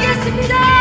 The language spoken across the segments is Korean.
모시겠습니다.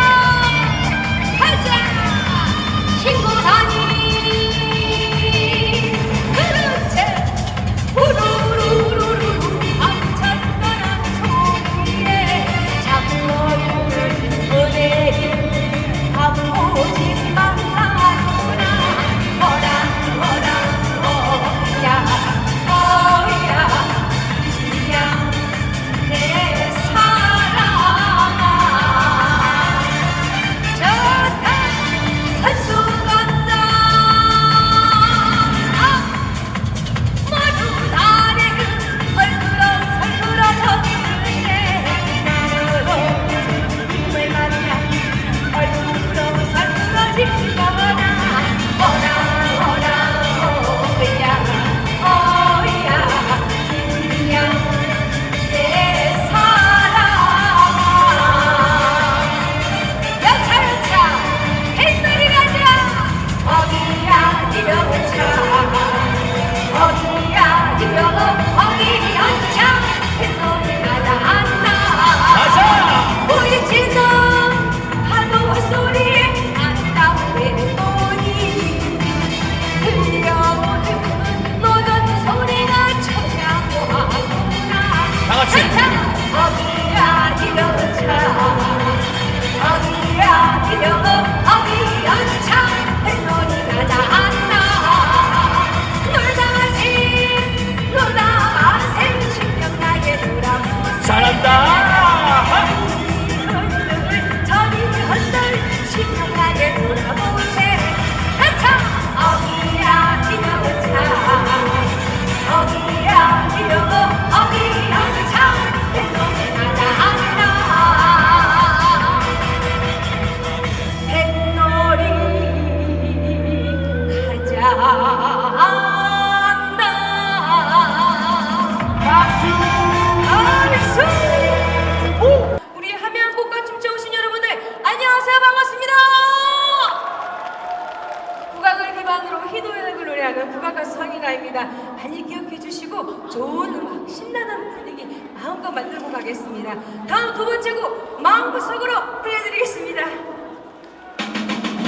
해 주시고 좋은 음악, 신나는 분위기 마음껏 만들고 가겠습니다. 다음 두 번째 곡 마음껏 속으로 들려드리겠습니다.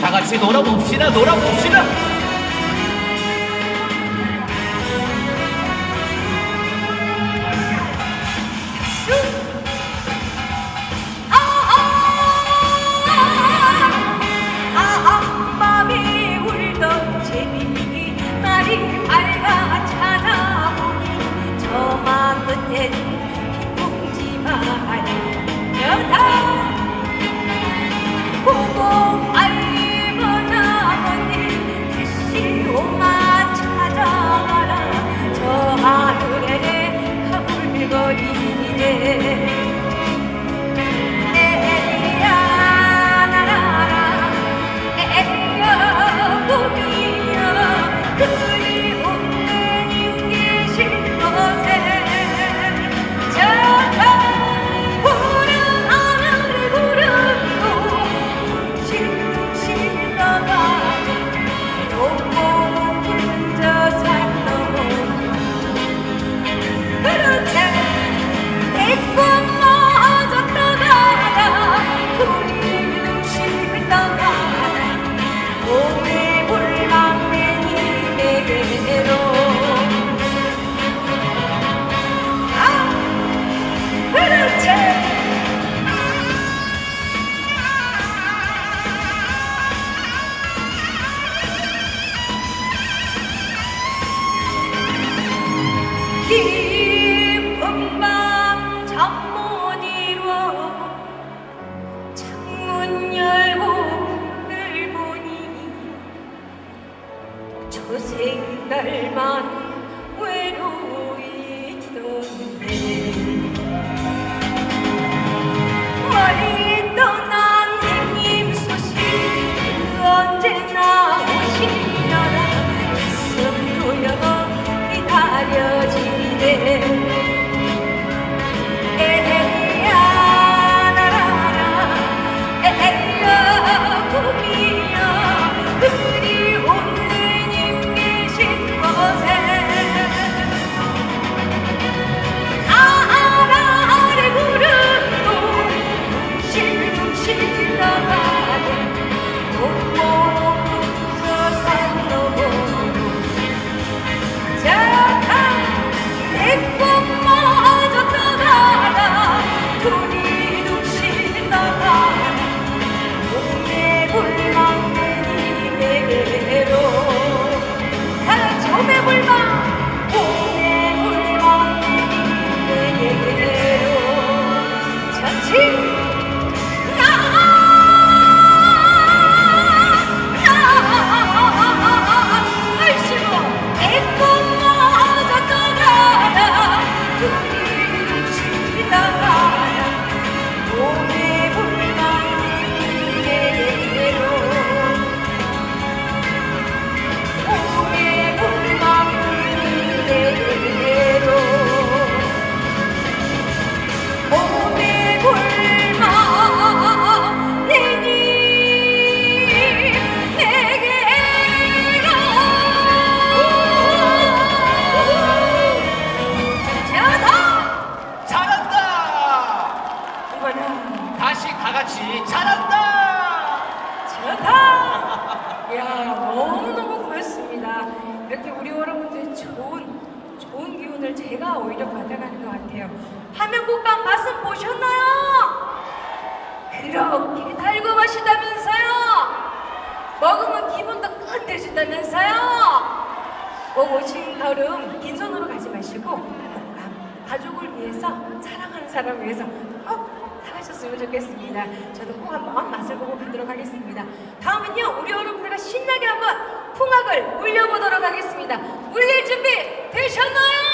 다 같이 놀아봅시다, 놀아봅시다. Woo! 꼭 오신 걸음 빈손으로 가지 마시고 아, 가족을 위해서 사랑하는 사람을 위해서 꼭 사가셨으면 좋겠습니다. 저도 꼭 한번 맛을 보고 가도록 하겠습니다. 다음은요 우리 여러분들과 신나게 한번 풍악을 울려보도록 하겠습니다. 울릴 준비 되셨나요?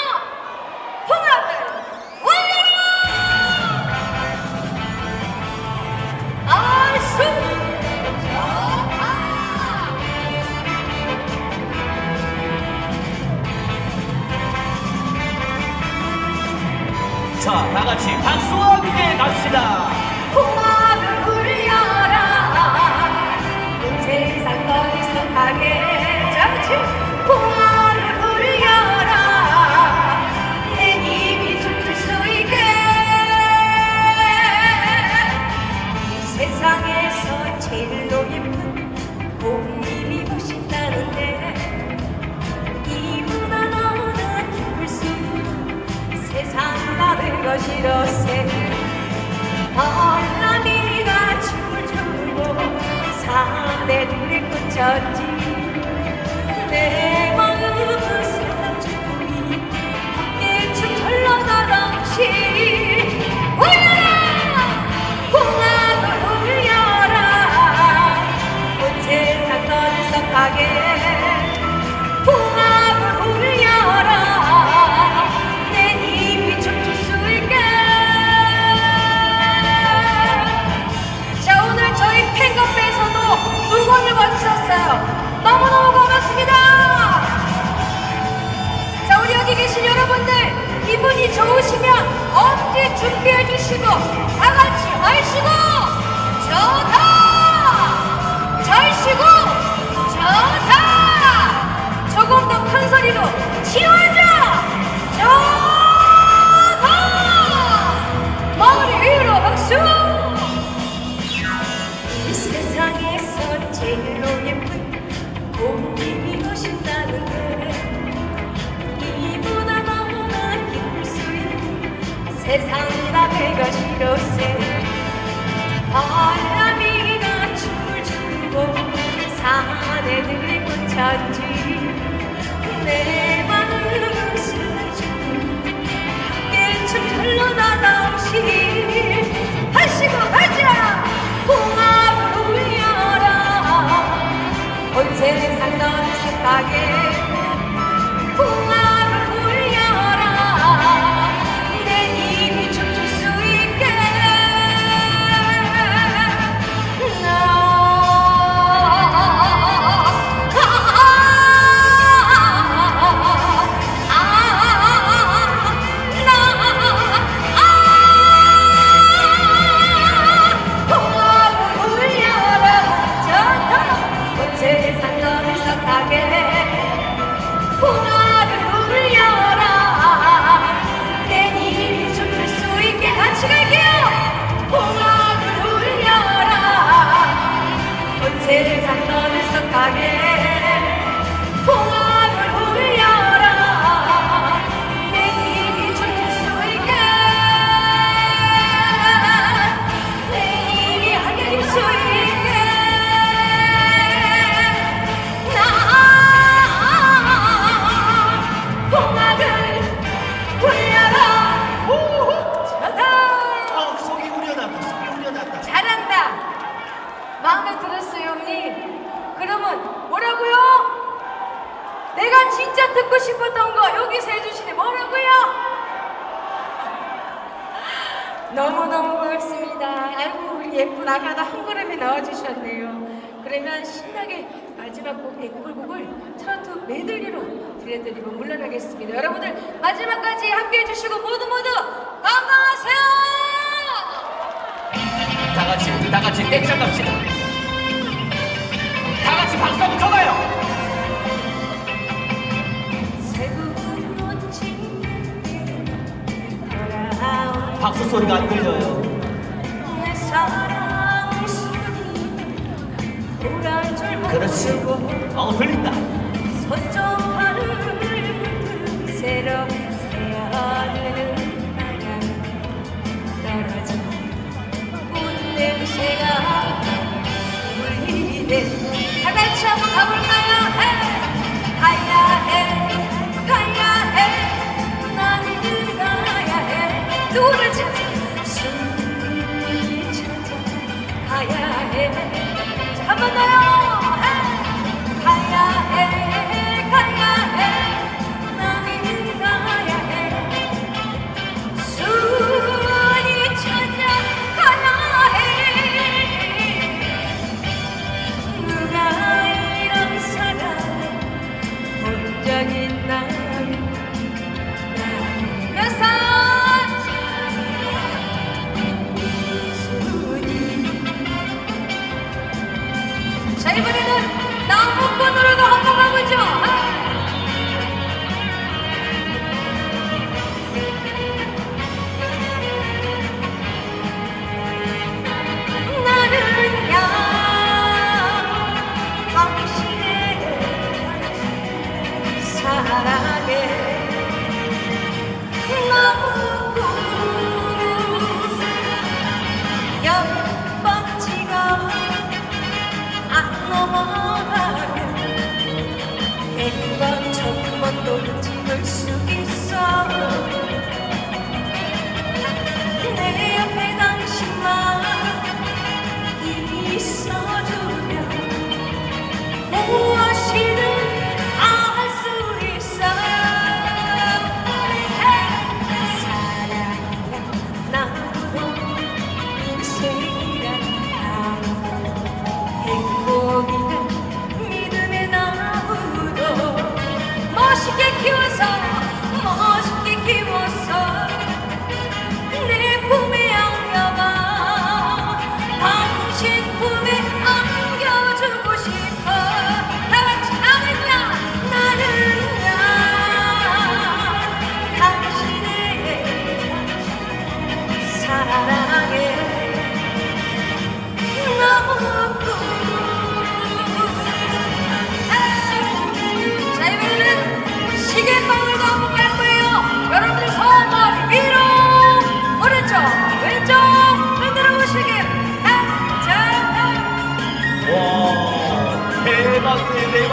show 좋으시면 엄지 준비해 주시고 다 같이 얼시고 좋다 절씨구! 좋다 조금 더 큰 소리로 치워주세요 것이로세. 바람이나 줄줄고 산에를 꽂혔지. 내 마음은 슬픈 깨춤 흘러나다 오시. 하시고 가자! 공합을 울려라. 온 세상 넌 생각에 보글보글 트로트 메들리로 들려드리고 물러나겠습니다. 여러분들 마지막까지 함께해 주시고 모두 모두 건강하세요. 다 같이 다 같이 땡창 갑시다. 다 같이 박수 한번 쳐봐요. 박수 소리가 안 들려요. 그렇지. 어, 흘린다. 서쪽 하늘은 새로 새하늘은 바람 떨어진 꽃냄새가 울리네 감사합니다.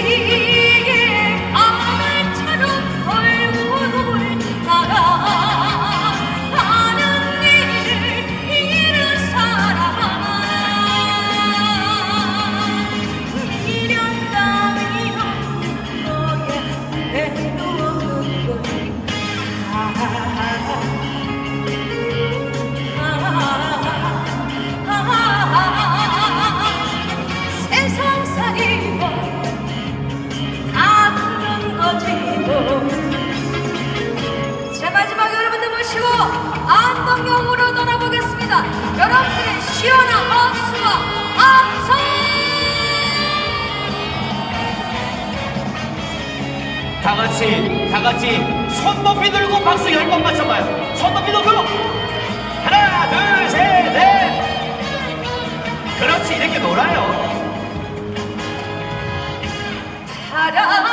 시 성경으로 돌아보겠습니다. 여러분들의 시원한 박수와 압성! 다 같이, 다 같이 손 높이 들고 박수 열 번 맞춰봐요. 손 높이 들고! 하나, 둘, 셋, 넷! 그렇지, 이렇게 놀아요. 사랑